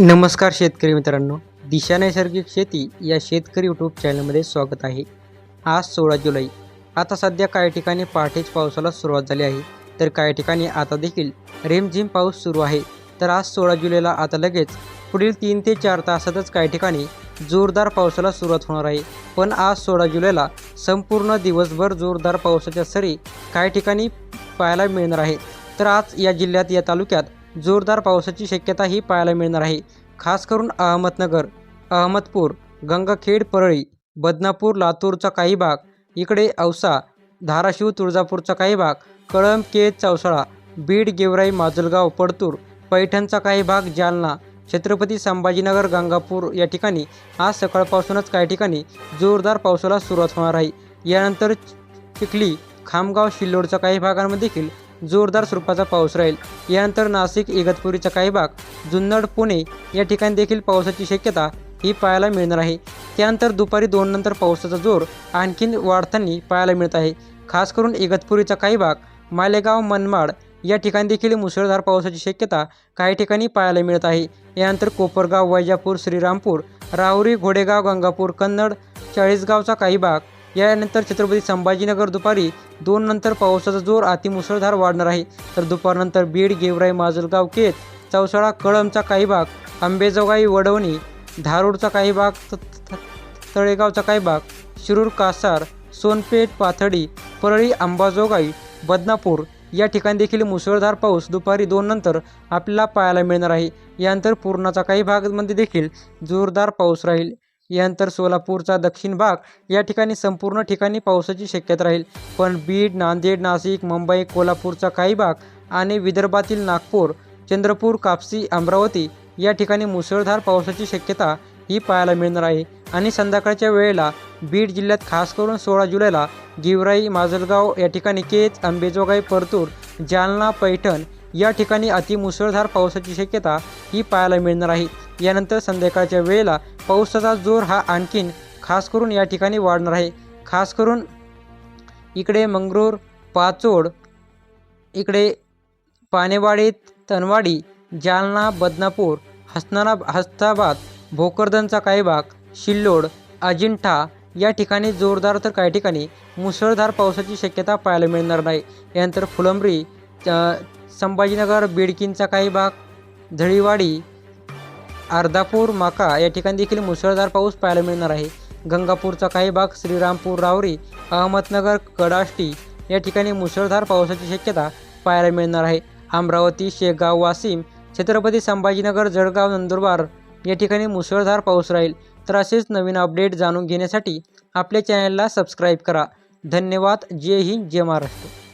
नमस्कार शेतकरी मित्रांनो. दिशा नैसर्गिक शेती या शेतकरी यूट्यूब चॅनलमध्ये स्वागत आहे. आज सोळा जुलै. आता सध्या काही ठिकाणी पहाटेच पावसाला सुरुवात झाली आहे. तर काही ठिकाणी आता देखील रेमझिम पाऊस सुरू आहे. तर आज सोळा जुलैला आता लगेच पुढील तीन ते चार तासातच काही ठिकाणी जोरदार पावसाला सुरुवात होणार आहे. पण आज सोळा जुलैला संपूर्ण दिवसभर जोरदार पावसाच्या सरी काही ठिकाणी पाहायला मिळणार आहे. तर आज या जिल्ह्यात या तालुक्यात जोरदार पावसाची शक्यताही पाहायला मिळणार आहे. खास करून अहमदनगर अहमदपूर गंगाखेड परळी बदनापूर लातूरचा काही भाग इकडे औसा धाराशिव तुळजापूरचा काही भाग कळंब केज चौसाळा बीड गेवराई माजलगाव पडतूर पैठणचा काही भाग जालना छत्रपती संभाजीनगर गंगापूर या ठिकाणी आज सकाळपासूनच काही ठिकाणी जोरदार पावसाला सुरुवात होणार आहे. यानंतर चिखली खामगाव शिल्लोडचा काही भागांमध्ये देखील जोरदार स्वरूपाचा पाऊस राहील. यानंतर नाशिक इगतपुरीचा काही भाग जुन्नर पुणे या ठिकाणी देखील पावसाची शक्यता ही पाहायला मिळणार आहे. त्यानंतर दुपारी दोन नंतर पावसाचा जोर आणखीन वाढताना पाहायला मिळत आहे. खास करून इगतपुरीचा काही भाग मालेगाव मनमाड या ठिकाणी देखील मुसळधार पावसाची शक्यता काही ठिकाणी पाहायला मिळत आहे. यानंतर कोपरगाव वैजापूर श्रीरामपूर राहुरी घोडेगाव गंगापूर कन्नड चाळीसगावचा काही भाग यानंतर छत्रपती संभाजीनगर दुपारी दोन नंतर पावसाचा जोर अतिमुसळधार वाढणार आहे. तर दुपारनंतर बीड गेवराई माजलगाव केत चौसाळा कळमचा काही भाग आंबेजोगाई वडवणी धारूरचा काही भाग त- तळेगावचा काही भाग शिरूर कासार सोनपेठ पाथडी परळी अंबाजोगाई बदनापूर या ठिकाणी देखील मुसळधार पाऊस दुपारी दोन नंतर आपल्याला पाहायला मिळणार आहे. यानंतर पूर्णाचा काही भागामध्ये देखील जोरदार पाऊस राहील. यानंतर सोलापूरचा दक्षिण भाग या ठिकाणी संपूर्ण ठिकाणी पावसाची शक्यता राहील. पण बीड नांदेड नाशिक मुंबई कोल्हापूरचा काही भाग आणि विदर्भातील नागपूर चंद्रपूर कापसी अमरावती या ठिकाणी मुसळधार पावसाची शक्यता ही पाहायला मिळणार आहे. आणि संध्याकाळच्या वेळेला बीड जिल्ह्यात खास करून सोळा जुलैला गिवराई माजलगाव या ठिकाणी केज अंबेजोगाई परतूर जालना पैठण या ठिकाणी अतिमुसळधार पावसाची शक्यता ही पाहायला मिळणार आहे. यानंतर संध्याकाळच्या वेळेला पावसाचा जोर हा आणखीन खास करून या ठिकाणी वाढणार आहे. खास करून इकडे मंगरूर पाचोड इकडे पानेवाडी तनवाडी जालना बदनापूर हसनाना हस्ताबाद भोकरदनचा काही भाग शिल्लोड अजिंठा या ठिकाणी जोरदार तर काही ठिकाणी मुसळधार पावसाची शक्यता पाहायला मिळणार नाही. यानंतर फुलंब्री संभाजीनगर बिडकींचा काही भाग झळीवाडी अर्धापूर माका या ठिकाणी देखील मुसळधार पाऊस पाहायला मिळणार आहे. गंगापूरचा काही भाग श्रीरामपूर रावरी अहमदनगर कडाष्टी या ठिकाणी मुसळधार पावसाची शक्यता पाहायला मिळणार आहे. अमरावती शेगाव वाशिम छत्रपती संभाजीनगर जळगाव नंदुरबार या ठिकाणी मुसळधार पाऊस राहील. तर असेच नवीन अपडेट जाणून घेण्यासाठी आपल्या चॅनलला सबस्क्राईब करा. धन्यवाद. जय हिंद. जय महाराष्ट्र.